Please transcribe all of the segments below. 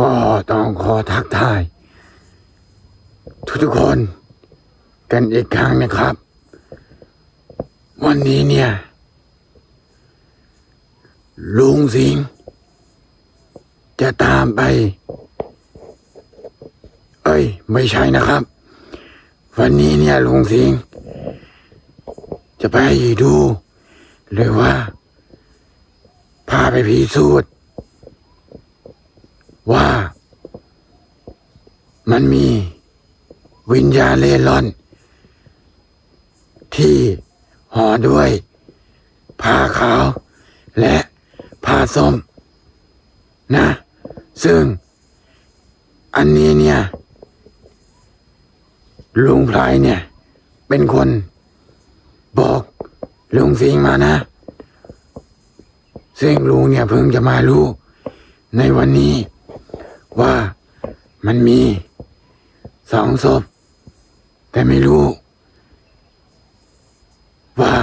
ก็ต้องขอทักทาย ทุกๆคนกันอีกครั้งนะครับ วันนี้เนี่ย ลุงสิงจะตามไป เอ้ย ไม่ใช่นะครับ วันนี้เนี่ยลุงสิงจะไปดู หรือว่า พาไปพิสูจน์ ว่า มันมีวิญญาณเล่ร่อน ที่ห่อด้วยผ้าขาว และผ้าส้ม นะ ซึ่ง อันนี้เนี่ย ลุงไพรเนี่ย เป็นคน บอกลุงสิงมานะ ซึ่งลุงเนี่ยเพิ่งจะมารู้ในวันนี้ ว่ามันมีสองศพ แต่ไม่รู้ ว่า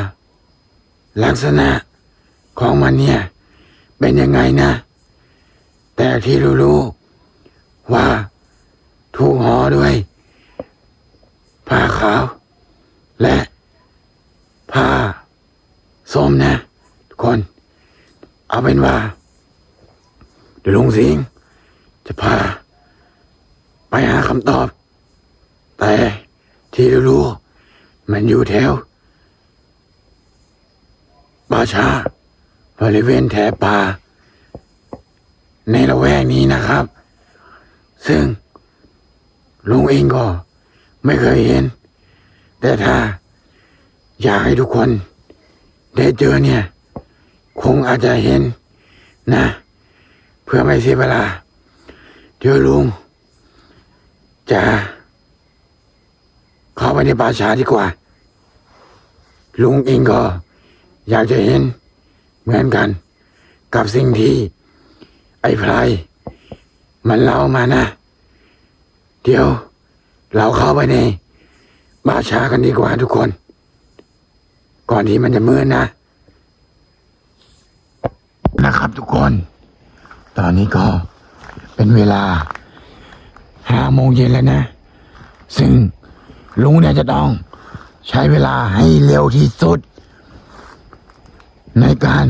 ลักษณะของมันเนี่ยเป็นยังไงนะ แต่ที่รู้ๆว่าถูกห่อด้วยผ้าขาว และผ้าส้มนะ ทุกคน เอาเป็นว่าเดี๋ยวลุงสิงห์ จะพา ไปหาคำตอบ แต่ที่รู้มันอยู่แถวป่าช้าบริเวณแถบป่า ในละแวกนี้นะครับ ซึ่งลุงเองก็ไม่เคยเห็น แต่ถ้า อยากให้ทุกคน ได้เจอเนี่ย คงอาจจะเห็นนะ เพื่อไม่เสียเวลา เดี๋ยวลุงจะเข้าไปในป่าช้าดีกว่า ลุงเองก็อยากจะเห็นเหมือนกัน กับสิ่งที่ ไอ้ไพรมันเล่ามานะ เดี๋ยว เราเข้าไปในป่าช้ากันดีกว่าทุกคน ก่อนที่มันจะมืดนะนะครับทุกคน ตอนนี้ก็ เป็นเวลาห้าโมงเย็นแล้วนะ ซึ่งลุงเนี่ยจะต้องใช้เวลาให้เร็วที่สุด ในการ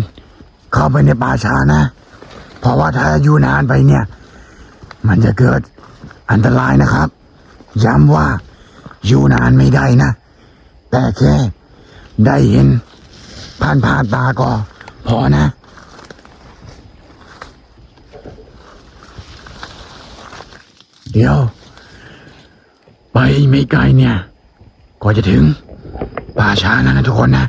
เข้าไปในป่าช้านะ เพราะว่าถ้าอยู่นานไปเนี่ย มันจะเกิดอันตรายนะครับ ย้ำว่าอยู่นานไม่ได้นะ แต่แค่ได้เห็นผ่านผ่านตาก็พอนะ เดี๋ยว ไปไม่ไกลเนี่ยก็จะถึงป่าช้านะนะทุกคนนะ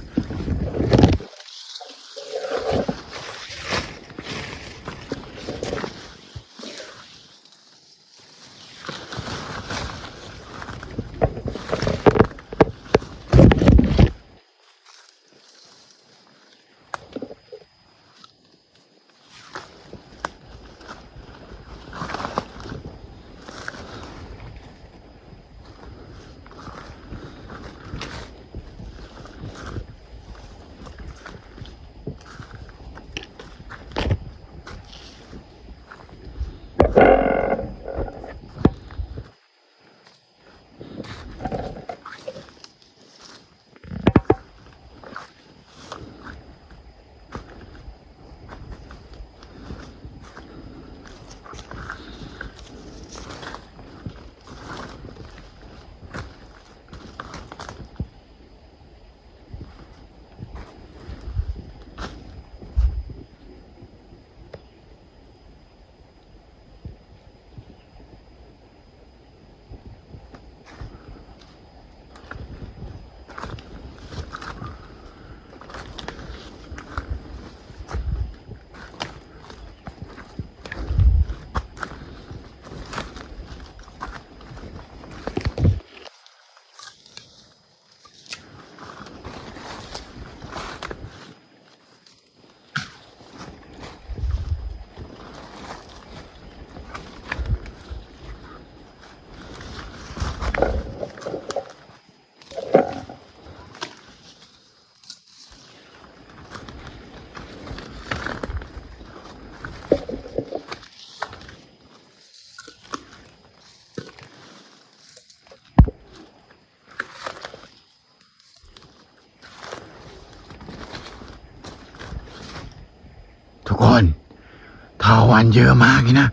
วันเยอะมากนะ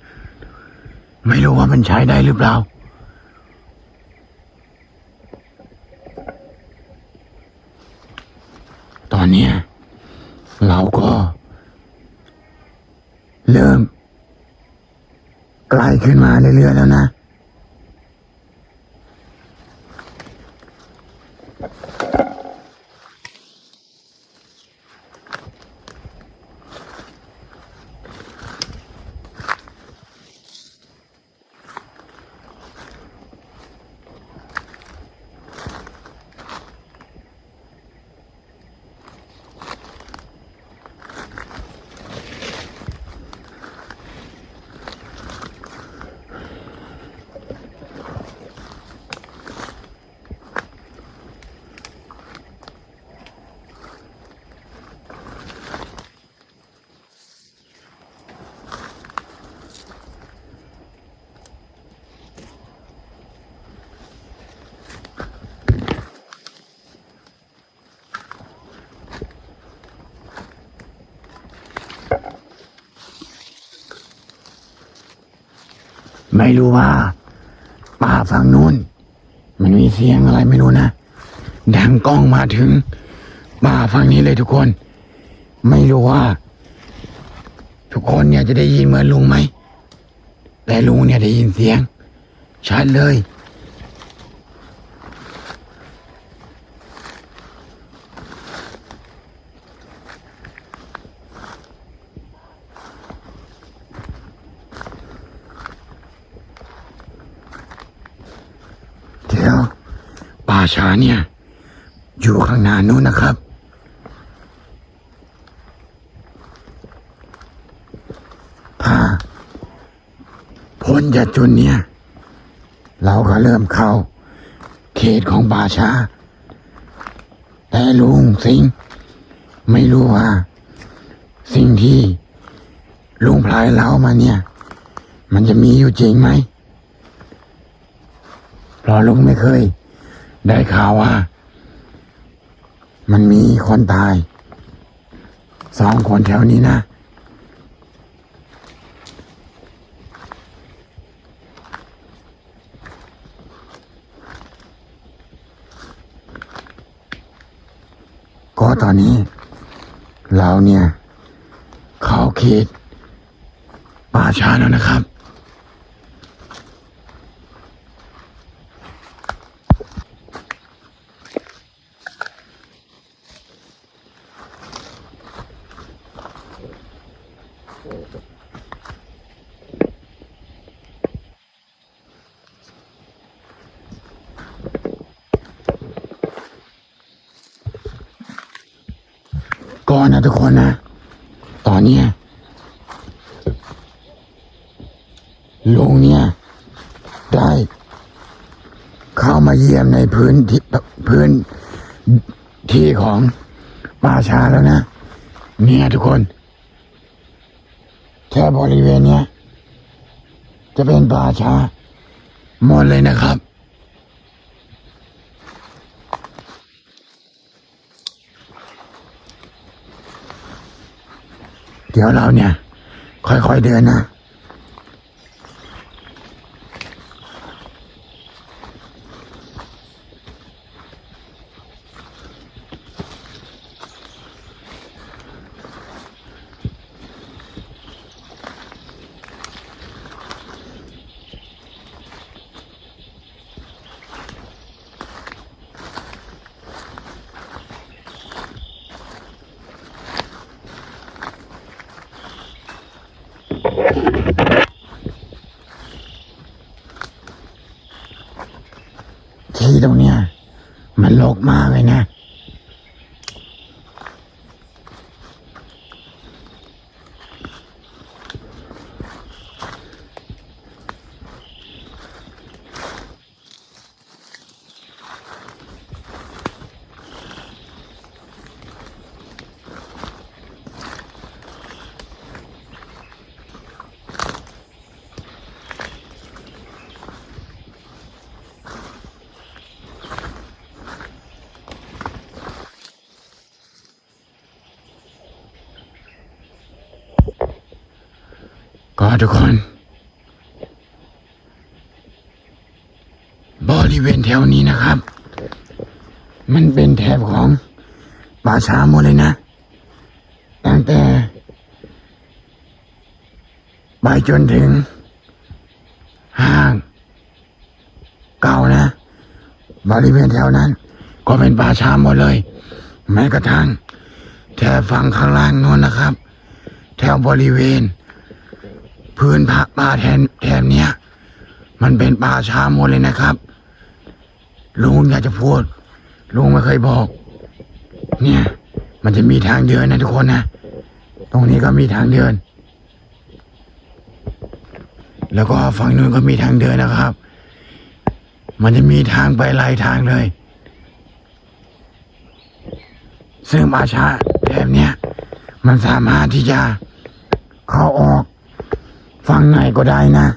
ไม่รู้ว่ามันใช้ได้หรือเปล่า ตอนนี้เราก็ เริ่มใกล้ขึ้นมาเรื่อยๆแล้วนะ ไม่รู้ว่าป่าฝั่งนู้น มันมีเสียงอะไรไม่รู้นะ ดังกล้องมาถึงป่าฝั่งนี้เลยทุกคน ไม่รู้ว่า ทุกคนเนี่ยจะได้ยินเหมือนลุงไหม แต่ลุงเนี่ยได้ยินเสียงชัดเลย เดี๋ยว ป่าช้าเนี่ย อยู่ข้างหน้านู้นนะครับ ถ้าพ้นจากจุดเนี้ยเราก็เริ่มเข้า เขตของป่าช้า แต่ลุงสิงไม่รู้ว่า สิ่งที่ลุงพลายเล่ามาเนี่ย มันจะมีอยู่จริงไหมเพราะลุงไม่เคย ได้ข่าวว่า มันมีคนตาย สองคนแถวนี้นะ ก็ตอนนี้ เราเนี่ย เข้าเขตป่าช้าแล้วนะครับ ก่อนนะทุกคนนะ ตอนเนี้ยลุงเนี่ย ได้ เข้ามาเยี่ยมในพื้นที่พื้นที่ของป่าชาแล้วนะ เนี่ยทุกคน แค่บริเวณเนี้ย จะเป็นป่าช้าหมดเลยนะครับ เดี๋ยวเราเนี่ย ค่อยๆเดินนะ ที่ ตรงเนี้ยมันลกมากเลยนะ ทุกคน บริเวณแถวนี้นะครับ มันเป็นแถบของป่าช้าหมดเลยนะ ตั้งแต่ไปจนถึง ห้าง เก่านะ บริเวณแถวนั้น ก็เป็นป่าช้าหมดเลย แม้กระทั่งแถบฝั่งข้างล่างโน้นนะครับ แถวบริเวณ พื้นพักป่าแทนแถบเนี้ย มันเป็นป่าช้าหมดเลยนะครับ ลุงอยากจะพูด ลุงไม่เคยบอก เนี่ย มันจะมีทางเดินนะทุกคนนะ ตรงนี้ก็มีทางเดิน แล้วก็ฝั่งนู้นก็มีทางเดินนะครับ มันจะมีทางไปหลายทางเลย ซึ่งป่าช้าแบบเนี้ยมันสามารถที่จะเข้าออก ฟังหนก็ได้นะ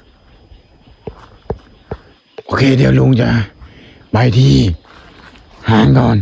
โอเค เดี๋ยวลุงจะไปที่หางก่อน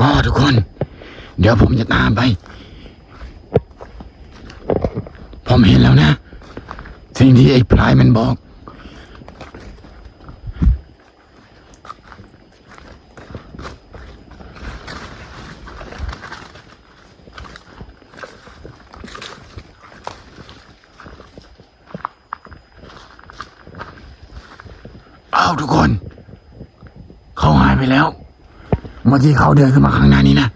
ก็ทุกคน เดี๋ยวผมจะตามไป ผมเห็นแล้วนะ สิ่งที่ไอ้พลายมันบอก เมื่อกี้เขาเดินขึ้นมาข้างหน้านี้นะ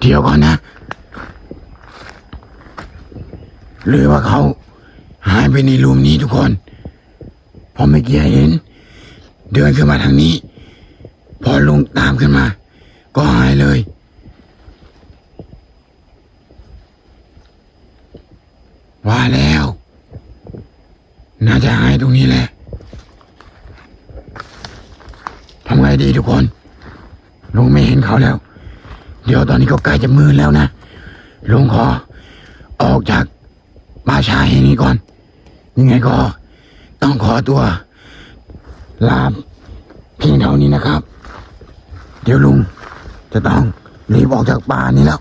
เดี๋ยวก่อนนะ หรือว่าเขาหายไปในรูมนี้ทุกคนพอเมื่อกี้เห็น เดินขึ้นมาทางนี้ พอลุงตามขึ้นมา ก็หายเลย ว่าแล้ว น่าจะหายตรงนี้แหละทำไงดีทุกคนลุงไม่เห็นเขาแล้ว เดี๋ยวตอนนี้ก็ใกล้จะมืดแล้วนะลุงขอ ออกจากป่าชาแห่งนี้ก่อน ยังไงก็ต้องขอตัว ลาเพียงเท่านี้นะครับ เดี๋ยวลุงจะต้องรีบออกจากป่านี้แล้ว